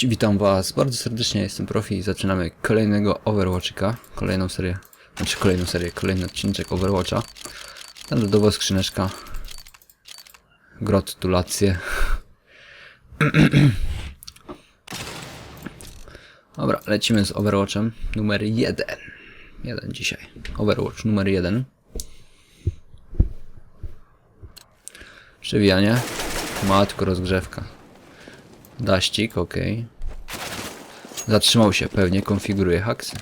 Cześć, witam was bardzo serdecznie, jestem Profi i zaczynamy kolejnego Overwatchika, kolejną serię, znaczy kolejną serię, kolejny odcinek Overwatcha. Standardowa skrzyneczka, gratulacje. Dobra, lecimy z Overwatchem numer 1. Jeden dzisiaj. Overwatch numer 1. Przewijanie. Matko, rozgrzewka. Daścik, ok. Zatrzymał się, pewnie konfiguruje haksy.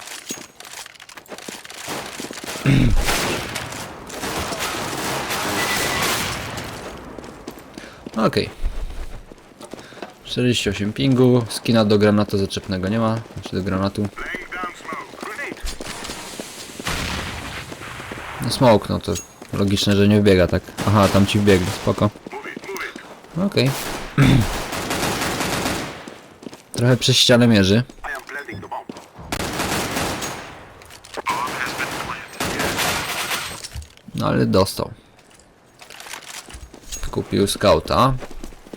ok. 48 pingu, skina do granatu zaczepnego nie ma, znaczy do granatu. No smoke, no to logiczne, że nie wbiega tak. Aha, tam ci wbiegł, spoko. It. Okej. Trochę przez ścianę mierzy. No ale dostał. Kupił skauta.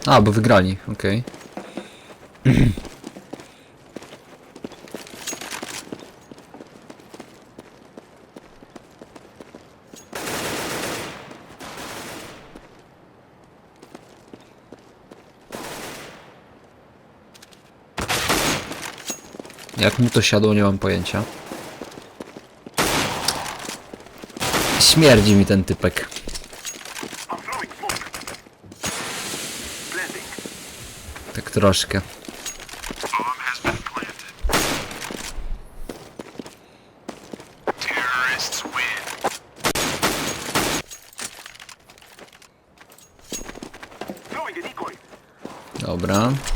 A, bo wygrali, okej. Okay. Jak mu to siadło, nie mam pojęcia. Śmierdzi mi ten typek. Tak troszkę. Bomb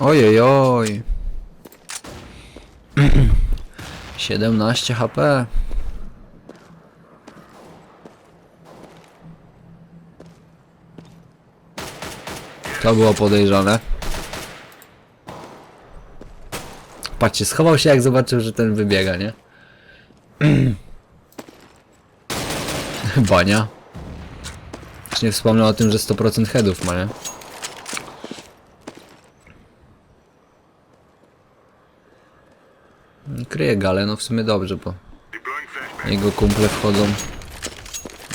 Ojej, oj. 17 HP. To było podejrzane. Patrzcie, schował się jak zobaczył, że ten wybiega, nie? Bania. Już nie wspomnę o tym, że 100% headów ma, nie? Kryje galę, no w sumie dobrze, bo jego kumple wchodzą.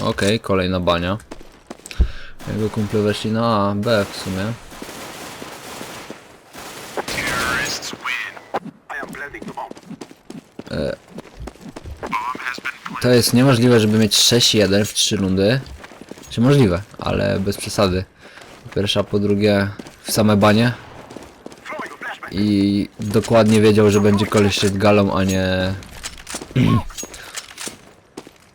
Okej, kolejna bania. Jego kumple weszli na A, B w sumie. Planted. To jest niemożliwe, żeby mieć 6-1 w 3 rundy. Czy możliwe, ale bez przesady. Po pierwsze, a po drugie w same banie. I dokładnie wiedział, że będzie koleś szedł galą, a nie...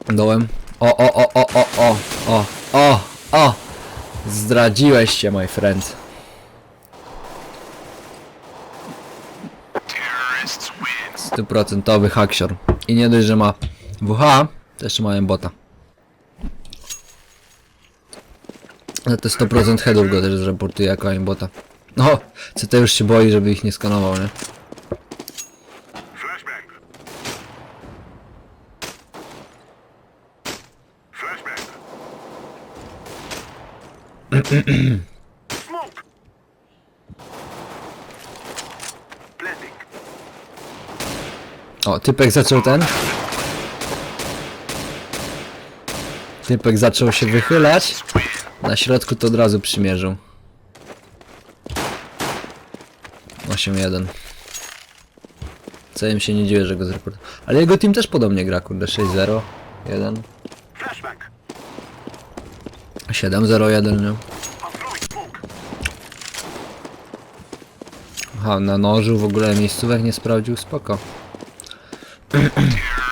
Dołem. O, o, o, o, o, o, o, o, o! Zdradziłeś się, my friend. Stuprocentowy haksior. I nie dość, że ma WH, to jeszcze mają bota. Ale te 100% headów go też zreportuje jako aimbota. No, CT już się boi, żeby ich nie skanował, nie? Flashbang. Flashbang. Smoke. Planting. O, typek zaczął ten. Typek zaczął się wychylać. Na środku to od razu przymierzył. 8-1. Co im się nie dziwię, że go zreportował. Ale jego team też podobnie gra, kurde. 6-0, 1, Flashbang. 7-0-1, nie? Aha, na nożu w ogóle miejscówek nie sprawdził, spoko.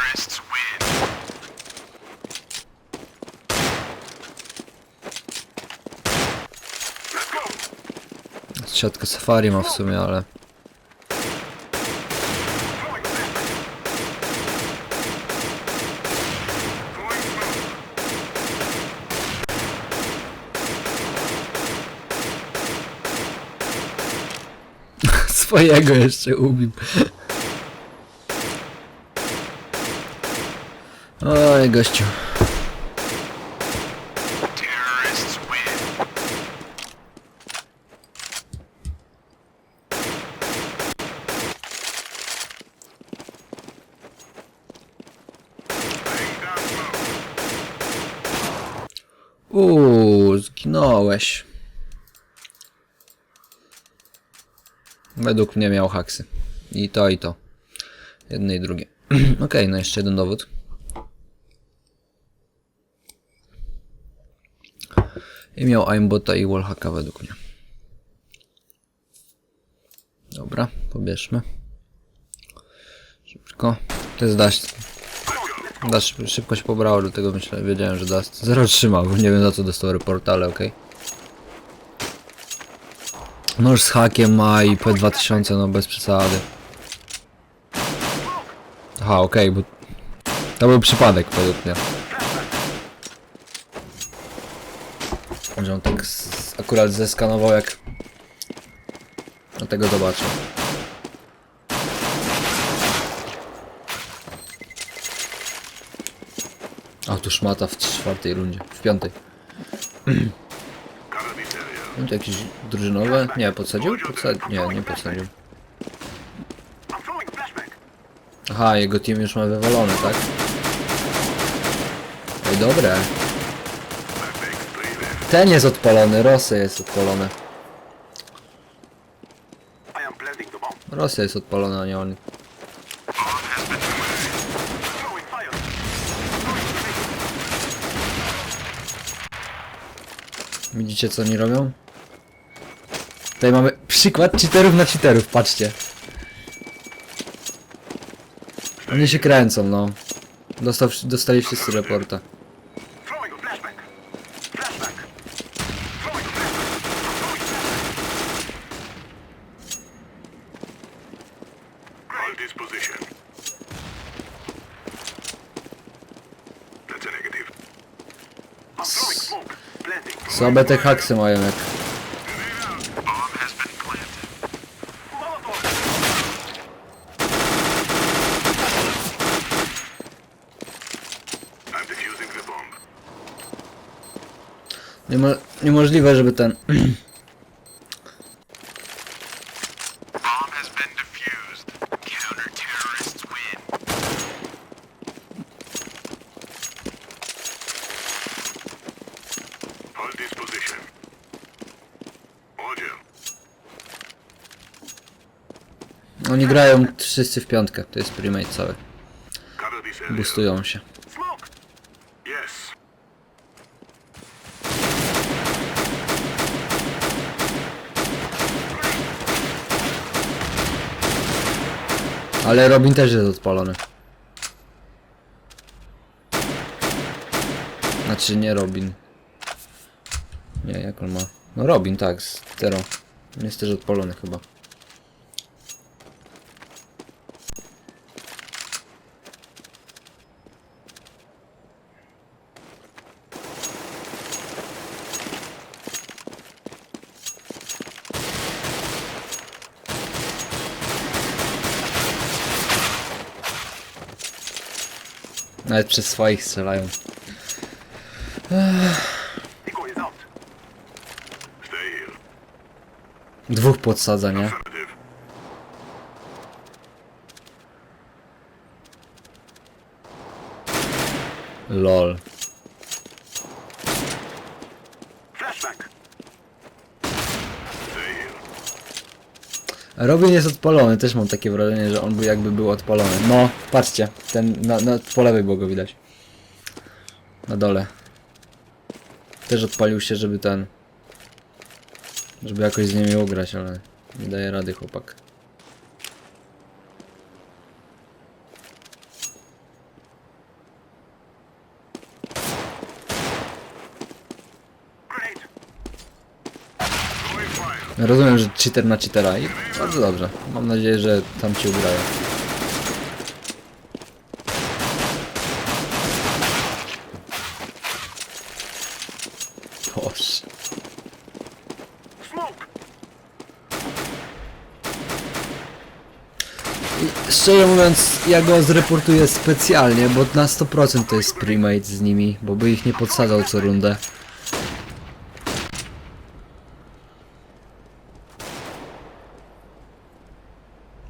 Siatkę safari ma w sumie, ale... Swojego jeszcze ubił. Oj, gościu. Według mnie miał haksy. I to, i to. Jedne i drugie. Okej, no jeszcze jeden dowód. I miał aimbota i wallhacka według mnie. Dobra, pobierzmy. Szybko. To jest Dust. Dust szybko się pobrało, do tego myślę, wiedziałem, że Dust. Zero trzymał, nie wiem za co dostał report, ale okej. Nóż z hakiem ma i P2000, no bez przesady. Aha, okej, bo... To był przypadek według mnie. Że on tak akurat zeskanował jak... Dlatego zobaczę. A tu szmata w czwartej rundzie, w piątej. Area. Będzie jakieś drużynowe? Nie, podsadził? Podsadził. Nie, nie podsadził. Aha, jego team już ma wywalony, tak? Ej, dobre. Ten jest odpalony, Rosja jest bomb. Rosja jest odpalona, a nie on. Widzicie co oni robią? Tutaj mamy przykład cheaterów na cheaterów, patrzcie. Oni się kręcą, no. Dostał, dostali wszyscy reporta. Słabe te haksy mają jak... Niemo niemożliwe, żeby ten... Oni grają wszyscy w piątkę, to jest primate cały. Boostują się. Ale Robin też jest odpalony. Znaczy nie Robin. Nie, jak on ma? No Robin, tak, z Tero. Jest też odpalony chyba. Nawet przez swoich strzelają. Dwóch podsadza, nie? LOL. Flashback. Stay here. Robin jest odpalony, też mam takie wrażenie, że on by jakby był odpalony. No, patrzcie, ten na, na, po lewej było go widać. Na dole. Też odpalił się, żeby ten... Żeby jakoś z nimi ugrać, ale nie daje rady chłopak. Rozumiem, że cheater na cheatera i bardzo dobrze. Mam nadzieję, że tam ci ugrają. Boże. Szczerze mówiąc, ja go zreportuję specjalnie, bo na 100% to jest primate z nimi, bo by ich nie podsadzał co rundę.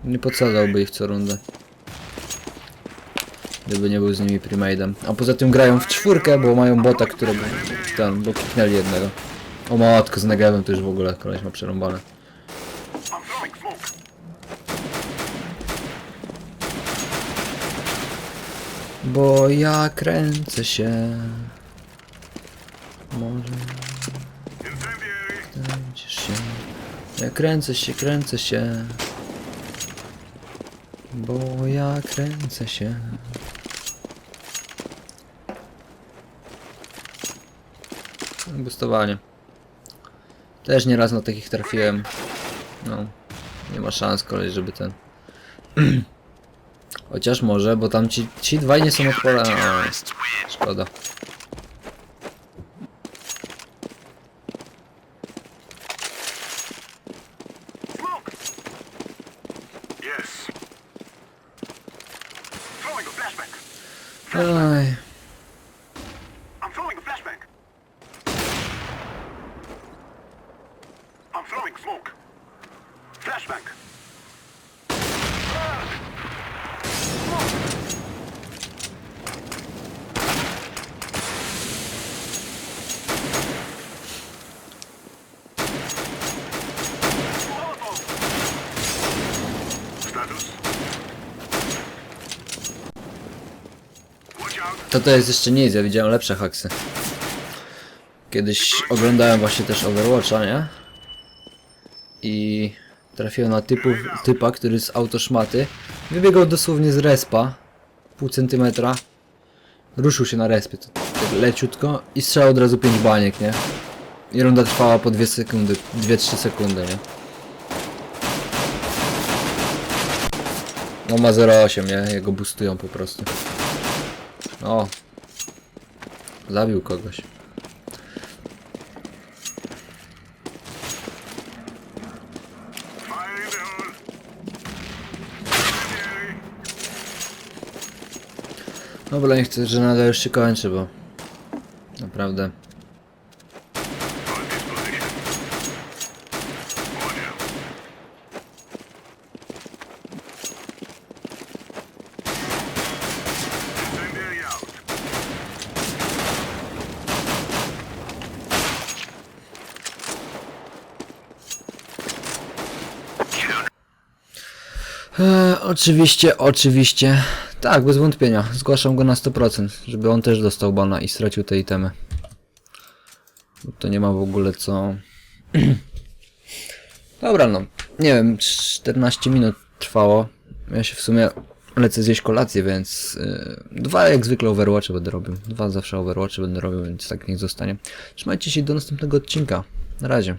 Nie podsadzałby ich co rundę. Gdyby nie był z nimi premade'em. A poza tym grają w czwórkę, bo mają bota, którego ten, bo kliknęli jednego. O matko, z Negevem to już w ogóle koleś ma przerąbane. Bo ja kręcę się. Może kręcisz się. Ja kręcę się, kręcę się. Bo ja kręcę się. Bustowanie. Też nieraz na takich trafiłem. No. Nie ma szans kolej, żeby ten. Chociaż może, bo tam ci, ci dwaj nie są win. Szkoda. 哎 To to jest jeszcze nic, ja widziałem lepsze haksy. Kiedyś oglądałem właśnie też Overwatcha, nie? I trafiłem na typu, typa, który z autoszmaty wybiegał dosłownie z respa, pół centymetra, ruszył się na respie, to, tak leciutko i strzał od razu 5 baniek, nie? I runda trwała po 2 sekundy, 2-3 sekundy, nie? No ma 0,8, nie? Jego boostują po prostu. O. Zabił kogoś. Dobra, nie chcę, że nadal już się kończy, bo... Naprawdę. On this position. Watch out. Incendiary out. Eee, oczywiście, oczywiście. Tak, bez wątpienia. Zgłaszam go na 100%, żeby on też dostał bana i stracił te itemy. Bo To nie ma w ogóle co... Dobra, no. Nie wiem, 14 minut trwało. Ja się w sumie lecę zjeść kolację, więc... Yy, dwa jak zwykle Overwatche będę robił. Dwa zawsze Overwatche będę robił, więc tak niech zostanie. Trzymajcie się do następnego odcinka. Na razie.